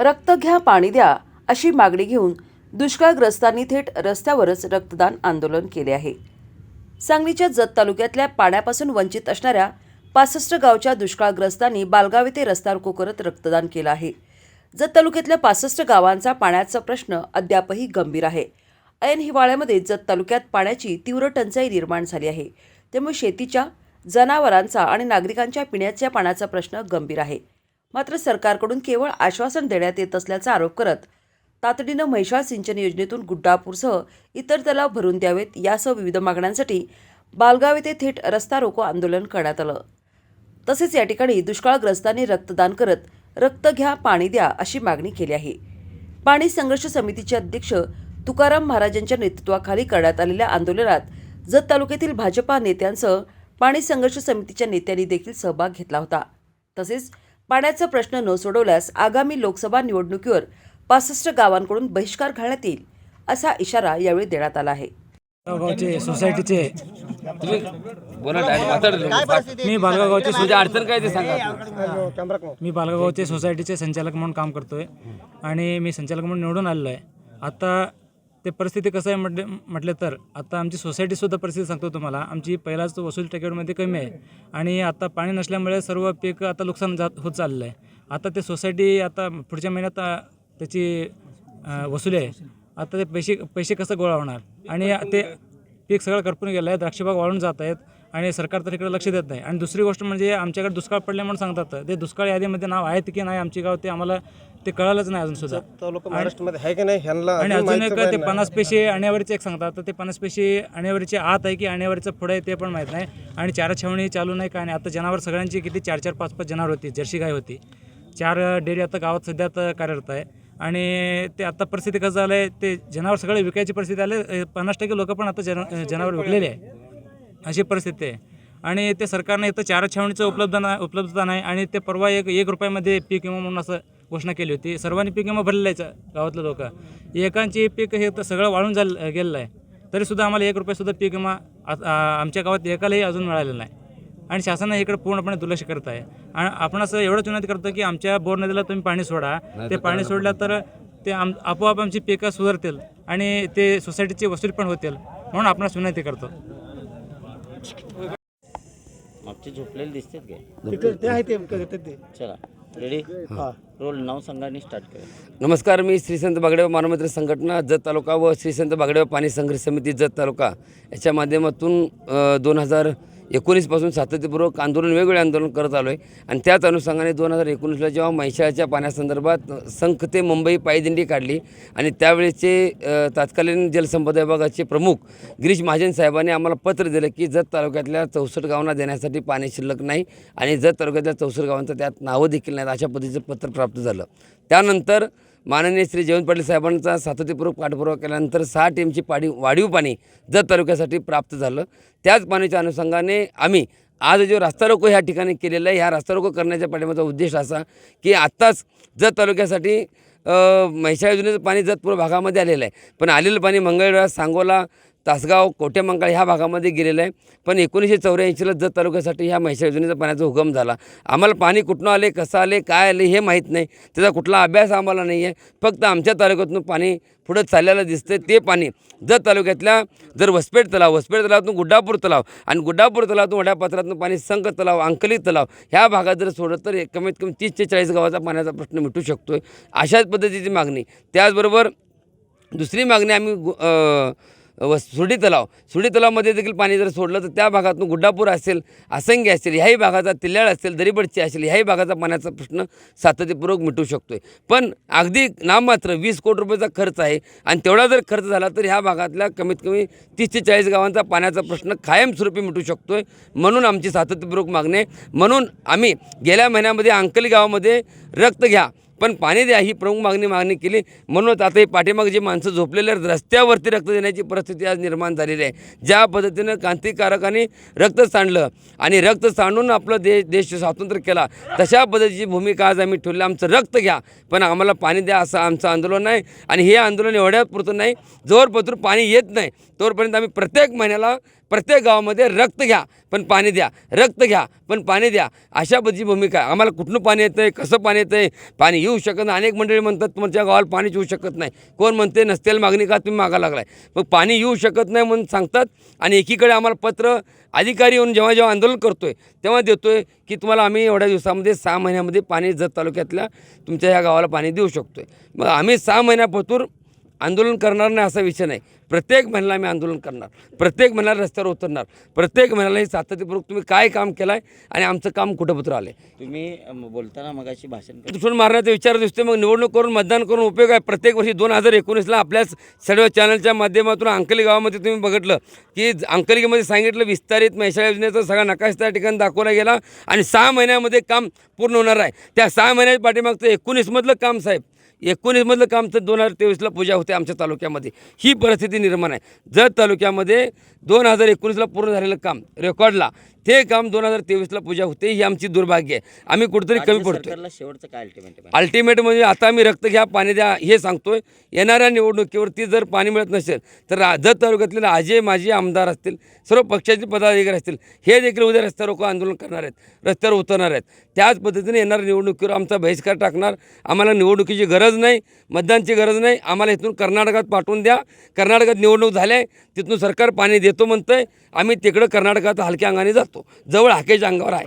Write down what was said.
रक्त घ्या पाणी द्या अशी मागणी घेऊन दुष्काळग्रस्तांनी थेट रस्त्यावरच रक्तदान आंदोलन केले आहे. सांगलीच्या जत तालुक्यातल्या पाण्यापासून वंचित असणाऱ्या पासष्ट गावच्या दुष्काळग्रस्तांनी बालगाव येथे रस्ता रोको करत रक्तदान केलं आहे. जत तालुक्यातल्या पासष्ट गावांचा पाण्याचा प्रश्न अद्यापही गंभीर आहे. ऐन हिवाळ्यामध्ये जत तालुक्यात पाण्याची तीव्र टंचाई निर्माण झाली आहे. त्यामुळे शेतीच्या जनावरांचा आणि नागरिकांच्या पिण्याच्या पाण्याचा प्रश्न गंभीर आहे. मात्र सरकारकडून केवळ आश्वासन देण्यात येत असल्याचा आरोप करत तातडीनं म्हैशाळ सिंचन योजनेतून गुड्डापूरसह इतर तलाव भरून द्यावेत यासह विविध मागण्यांसाठी बालगाव येथे थेट रस्ता रोको आंदोलन करण्यात आलं. तसेच या ठिकाणी दुष्काळग्रस्तांनी रक्तदान करत रक्त घ्या पाणी द्या अशी मागणी केली आहे. पाणी संघर्ष समितीचे अध्यक्ष तुकाराम महाराजांच्या नेतृत्वाखाली करण्यात आलेल्या आंदोलनात जत तालुक्यातील भाजपा नेत्यांसह पाणी संघर्ष समितीच्या नेत्यांनी देखील सहभाग घेतला होता. तसेच पाण्याचा प्रश्न न सोडवल्यास आगामी लोकसभा निवडणुकीवर पासष्ट गावांकडून बहिष्कार घालण्यात येईल असा इशारा यावेळी देण्यात आला आहे. सोसायटीचे मी बालगावचे अडचण काय ते सांगा. मी बालगावचे सोसायटीचे संचालक म्हणून काम करतोय आणि मी संचालक म्हणून निवडून आलेलो आहे. आता ते परिस्थिती कसं आहे म्हटले म्हटलं तर आता आमची सोसायटीसुद्धा परिस्थिती सांगतो तुम्हाला. आमची पहिलाच वसूल टक्केवारीमध्ये कमी आहे. आणि आता पाणी नसल्यामुळे सर्व पीक आता नुकसान जात होत चाललं आहे. आता ते सोसायटी आता पुढच्या महिन्यात त्याची वसुली आहे. आता ते पैसे पैसे कसं गोळा होणार? आणि ते पीक सगळं करपून गेलं आहे द्राक्षबाग वाळून जात आहेत. आणि सरकार तर इकडे लक्ष देत नाही. आणि दुसरी गोष्ट म्हणजे आमच्याकडे दुष्काळ पडले म्हणून सांगतात. ते दुष्काळ यादीमध्ये नाव आहेत की नाही आमचे गाव ते आम्हाला ते कळालंच नाही अजून सुद्धा. की आणि अजून एक ते. पन्नास पैसे आणेवारीचे एक सांगतात. तर ते पन्नास पैसे आणेवारीचे आत आहे की आणेवारीचं पुढे आहे ते पण माहीत नाही. आणि चारा छावणी चालू नाही काय नाही आता जनावर सगळ्यांची किती चार चार पाच पाच जनावर होती. जर्सी गाय होती. चार डेअरी आता गावात सध्या आता कार्यरत आहे. आणि ते आता परिस्थिती कसं झालं आहे? ते जनावर सगळे विकायची परिस्थिती आले पन्नास टक्के लोक पण आता जन जनावर विकलेले आहे. अशी परिस्थिती आहे. आणि ते सरकारने इथं चारा छावणीचं उपलब्ध नाही उपलब्धता नाही आणि ते परवा एक एक रुपयामध्ये पीक विमा म्हणून असं घोषणा केली होती. सर्वांनी पीक विमा भरलेला आहे गावातले लोक. एकांची पीक हे तर सगळं वाळून झालं गेलेलं आहे. तरीसुद्धा आम्हाला एक रुपयासुद्धा पीक विमा आमच्या गावात एकालाही अजून मिळालेला नाही. आणि शासनाने इकडे पूर्णपणे दुर्लक्ष करत आहे. आणि आपण असं एवढंच विनंती करतो की आमच्या बोर नदीला तुम्ही पाणी सोडा. ते पाणी सोडलं तर ते आम आपोआप आमची पिकं सुधारतील आणि ते सोसायटीची वसूल पण होतील म्हणून आपणास विनंती करतो. मागचे झोपलेले दिसतात काय? तिकडे ते आहे ते चला रेडी रोल आणि स्टार्ट करा. नमस्कार मी श्रीसंत बागडेव मानवमित्र संघटना जत तालुका व श्रीसंत बागडेव पाणी संघर्ष समिती जत तालुका. याच्या माध्यमातून दोन हजार एकोणीसपासून सातत्यपूर्वक आंदोलन वेगवेगळे आंदोलन करत आलो आहे आणि त्याच अनुषंगाने दोन हजार एकोणीसला जेव्हा म्हैसाळच्या पाण्यासंदर्भात संख ते मुंबई पायदिंडी काढली आणि त्यावेळेचे तत्कालीन जलसंपदा विभागाचे प्रमुख गिरीश महाजन साहेबांनी आम्हाला पत्र दिलं की जत तालुक्यातल्या चौसष्ट गावांना देण्यासाठी पाणी शिल्लक नाही आणि जत तालुक्यातल्या चौसष्ट गावांचं त्यात नावं देखील नाहीत अशा पद्धतीचं पत्र प्राप्त झालं. त्यानंतर माननीय श्री जयवंत पाटील साहेबांचा सातत्यपूर्वक पाठपुरावा केल्यानंतर सहा टीमची पाडी वाढीव पाणी जत तालुक्यासाठी प्राप्त झालं. त्याच पाण्याच्या अनुषंगाने आम्ही आज जो रास्ता रोको ह्या ठिकाणी केलेला आहे ह्या रास्ता रोको करण्याच्या पाठीमाचा उद्देश असा की आत्ताच जत तालुक्यासाठी अ, योजनेचं पाणी जतपूर भागामध्ये आलेलं आहे. पण आलेलं पाणी मंगळवेळा सांगोला तासगाव कोटेमंकाळ ह्या भागामध्ये गेलेलं आहे. पण एकोणीसशे चौऱ्याऐंशीला जत तालुक्यासाठी ह्या म्हैसाळ योजनेचा पाण्याचा हुकम झाला. आम्हाला पाणी कुठनं आले कसं आले काय आले हे माहीत नाही. त्याचा कुठला अभ्यास आम्हाला नाही आहे. फक्त आमच्या तालुक्यातून पाणी पुढं चाललेलं दिसतं ते पाणी जत तालुक्यातल्या जर वसपेट तलाव वसपेट तलावातून गुड्डापूर तलाव आणि गुड्डापूर तलावातून वड्यापात्रातून पाणी संक तलाव अंकली तलाव ह्या भागात जर सोडत तर एक कमीत कमी तीस ते चाळीस गावाचा पाण्याचा प्रश्न मिटू शकतो आहे अशाच पद्धतीची मागणी. त्याचबरोबर दुसरी मागणी आम्ही गु- सुडी तलाव. सुडी तलावमध्ये देखील पाणी जर सोडलं तर त्या भागातून गुड्डापूर असेल आसंगी असेल ह्याही भागाचा तिल्याळ असेल दरीबडची असेल ह्याही भागाचा पाण्याचा प्रश्न सातत्यपूर्वक मिटू शकतो आहे पण अगदी नाममात्र वीस कोटी रुपयाचा खर्च आहे आणि तेवढा जर खर्च झाला तर ह्या भागातल्या कमीत कमी तीस ते चाळीस गावांचा पाण्याचा प्रश्न कायमस्वरूपी मिटू शकतो आहे म्हणून आमची सातत्यपूर्वक मागणी आहे. म्हणून आम्ही गेल्या महिन्यामध्ये अंकली गावामध्ये रक्त घ्या पण पाणी द्या ही प्रमुख मागणी मागणी केली. म्हणूनच आता ही पाठीमागे जे माणसं झोपलेले रस्त्यावरती रक्त देण्याची परिस्थिती आज निर्माण झालेली आहे. ज्या पद्धतीनं क्रांतिकारकांनी रक्त सांडलं आणि रक्त सांडून आपलं देश देश स्वातंत्र्य केला तशा पद्धतीची भूमिका आज आम्ही ठेवली. आमचं रक्त घ्या पण आम्हाला पाणी द्या असं आमचं आंदोलन आहे आणि हे आंदोलन एवढ्याच पुरतं नाही. जोरपत्र पाणी येत नाही. तोपर्यंत आम्ही प्रत्येक महिन्याला प्रत्येक गावामध्ये रक्त घ्या पण पाणी द्या. रक्त घ्या पण पाणी द्या. अशा पद्धतीची भूमिका आहे. आम्हाला कुठनं पाणी येतं आहे कसं पाणी येतं आहे पाणी येऊ शकत नाही. अनेक मंडळी म्हणतात तुमच्या गावाला पाणीच येऊ शकत नाही. कोण म्हणते नसतेल मागणी का तुम्ही मागा लागलाय. मग पाणी येऊ शकत नाही म्हणून सांगतात आणि एकीकडे आम्हाला पत्र अधिकारी येऊन जेव्हा जेव्हा आंदोलन करतो आहे तेव्हा देतो आहे की तुम्हाला आम्ही एवढ्या दिवसामध्ये सहा महिन्यामध्ये पाणी जत तालुक्यातल्या तुमच्या ह्या गावाला पाणी देऊ शकतो आहे मग आम्ही सहा महिन्यापासून आंदोलन करणार नाही असा विषय नाही. प्रत्येक महिन्याला आम्ही आंदोलन करणार. प्रत्येक महिन्याला रस्त्यावर उतरणार. प्रत्येक महिन्याला हे सातत्यपूर्वक तुम्ही काय काम केलं आहे आणि आमचं काम कुठं पत्र आलं आहे तुम्ही बोलताना मगाशी भाषण कर दुश्मन मारण्याचा विचार दिसतो मग निवडणूक करून मतदान करून उपयोग आहे. प्रत्येक वर्षी दोन हजार एकोणीसला आपल्याच सर्व चॅनलच्या माध्यमातून अंकली गावामध्ये तुम्ही बघितलं की अंकलिकेमध्ये सांगितलं विस्तारित मैशाळा योजनेचा सगळा नकाश त्या ठिकाणी दाखवला गेला आणि सहा महिन्यामध्ये काम पूर्ण होणार आहे. त्या सहा महिन्याच्या पाठीमागचं एकोणीसमधलं काम साहेब एकोणीसमधलं काम तर दोन हजार तेवीसला पूजा होते आमच्या तालुक्यामध्ये. ही परिस्थिती निर्माण आहे. जर तालुक्यामध्ये दोन हजार एकोणीसला पूर्ण झालेलं काम रेकॉर्डला ते काम दोन हजार तेवीसला पूजा होते ही आमची दुर्भाग्य आहे. आम्ही कुठेतरी कमी पडतो सरकारला शेवटचं काय अल्टिमेट आहे? अल्टिमेट म्हणजे आता आम्ही रक्त घ्या पाणी द्या हे सांगतोय. येणाऱ्या निवडणुकीवरती जर पाणी मिळत नसेल तर रा- जत तालुक्यातले आजे माजी आमदार असतील सर्व पक्षाचे पदाधिकारी असतील हे देखील उद्या रस्त्यावर रोको आंदोलन करणार आहेत रस्त्यावर उतरणार आहेत. त्याच पद्धतीने येणाऱ्या निवडणुकीवर आमचा बहिष्कार टाकणार. आम्हाला निवडणुकीची गरज नाही मतदानची गरज नाही. आम्हाला इथून कर्नाटकात पाठवून द्या. कर्नाटकात निवडणूक झाल्या तिथून सरकार पाणी देतो म्हणतंय. आम्ही तिकडं कर्नाटकात हलक्या अंगाने जातो जवळ हाकेच्या अंगावर आहे.